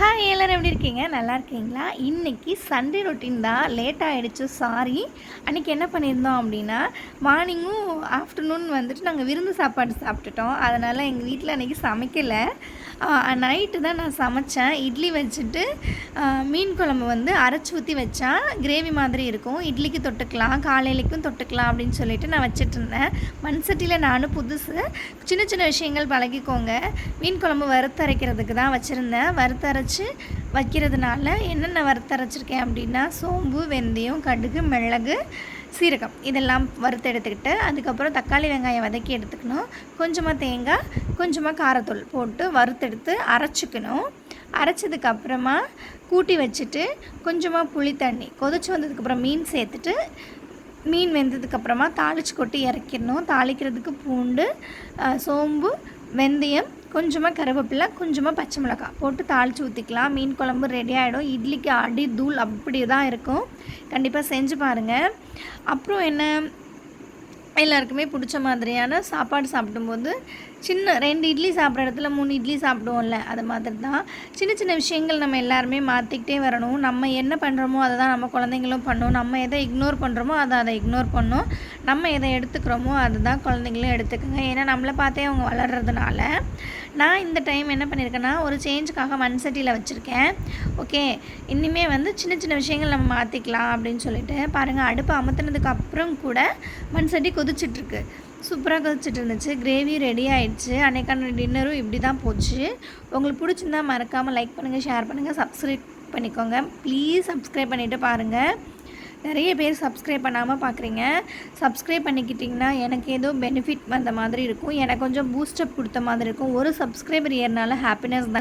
Hi எல்லோரும் எப்படி இருக்கீங்க? நல்லா இருக்கீங்களா? இன்றைக்கி சண்டே ரொட்டீன் தான். லேட் ஆகிடுச்சு சாரி அன்றைக்கி என்ன பண்ணியிருந்தோம் அப்படின்னா மார்னிங்கும் ஆஃப்டர்நூன் வந்துட்டு நாங்கள் விருந்து சாப்பாடு சாப்பிட்டுட்டோம். அதனால் எங்கள் வீட்டில் அன்றைக்கி சமைக்கலை. நைட்டு தான் நான் சமைச்சேன். இட்லி வச்சுட்டு மீன் குழம்பு வந்து அரைச்சி ஊற்றி வச்சா கிரேவி மாதிரி இருக்கும். இட்லிக்கு தொட்டுக்கலாம் காலையிலைக்கும் தொட்டுக்கலாம் அப்படின்னு சொல்லிட்டு நான் வச்சிட்டு இருந்தேன். மண் சட்டியில் நானும் புதுசு. சின்ன சின்ன விஷயங்கள் பழகிக்கோங்க. மீன் குழம்பு வறுத்தரைக்கிறதுக்கு தான் வச்சுருந்தேன். வறுத்தரைச்சி வைக்கிறதுனால என்னென்ன வறுத்தரைச்சிருக்கேன் அப்படின்னா சோம்பு வெந்தயம் கடுகு மிளகு சீரகம். இதெல்லாம் வறுத்து எடுத்துக்கிட்டு அதுக்கப்புறம் தக்காளி வெங்காயம் வதக்கி எடுத்துக்கணும். கொஞ்சமாக தேங்காய் கொஞ்சமாக காரத்தூள் போட்டு வறுத்தெடுத்து அரைச்சிக்கணும். அரைச்சதுக்கப்புறமா கூட்டி வச்சுட்டு கொஞ்சமாக புளி தண்ணி கொதிச்சு வந்ததுக்கப்புறம் மீன் சேர்த்துட்டு மீன் வெந்ததுக்கப்புறமா தாளிச்சு கொட்டி இறக்கிடணும். தாளிக்கிறதுக்கு பூண்டு சோம்பு வெந்தயம் கொஞ்சமாக கருவேப்பிலை கொஞ்சமாக பச்சை மிளகாய் போட்டு தாளித்து ஊற்றிக்கலாம் மீன் குழம்பு ரெடி ஆகிடும் இட்லிக்கு அடி தூள் அப்படி தான் இருக்கும். கண்டிப்பாக செஞ்சு பாருங்கள் அப்புறம் என்ன? எல்லாருக்குமே பிடிச்ச மாதிரியான சாப்பாடு சாப்பிடும்போது சின்ன ரெண்டு இட்லி சாப்பிட்ற இடத்துல மூணு இட்லி சாப்பிடுவோம்ல அது மாதிரி தான் சின்ன சின்ன விஷயங்கள் நம்ம எல்லாருமே மாற்றிக்கிட்டே வரணும். நம்ம என்ன பண்ணுறோமோ அதை தான் நம்ம குழந்தைங்களும் பண்ணும். நம்ம எதை இக்னோர் பண்ணுறோமோ அதை அதை இக்னோர் பண்ணும். நம்ம எதை எடுத்துக்கிறோமோ அதுதான் குழந்தைங்களும் எடுத்துக்கோங்க. ஏன்னா நம்மளை பார்த்தே அவங்க வளர்கிறதுனால நான் இந்த டைம் என்ன பண்ணியிருக்கேன்னா ஒரு சேஞ்சுக்காக மண் சட்டியில் வச்சுருக்கேன். ஓகே இனிமே வந்து சின்ன சின்ன விஷயங்கள் நம்ம மாற்றிக்கலாம் அப்படின்னு சொல்லிட்டு பாருங்கள் அடுப்பு அமர்த்தினதுக்கு அப்புறம் கூட மண் சட்டி கொதிச்சிட்ருக்கு. சூப்பராக கொதிச்சிட்டு இருந்துச்சு கிரேவி ரெடி ஆயிடுச்சு. அன்னைக்கான டின்னரும் இப்படி தான் போச்சு. உங்களுக்கு பிடிச்சிருந்தா மறக்காமல் லைக் பண்ணுங்கள் ஷேர் பண்ணுங்கள் சப்ஸ்கிரைப் பண்ணிக்கோங்க. ப்ளீஸ் சப்ஸ்கிரைப் பண்ணிவிட்டு பாருங்கள் நிறைய பேர் சப்ஸ்கிரைப் பண்ணாமல் பார்க்குறீங்க சப்ஸ்கிரைப் பண்ணிக்கிட்டிங்கன்னா எனக்கு ஏதோ பெனிஃபிட் வந்த மாதிரி இருக்கும். எனக்கு கொஞ்சம் பூஸ்டப் கொடுத்த மாதிரி இருக்கும். ஒரு சப்ஸ்கிரைபர் ஏறினால ஹாப்பினஸ் தான்.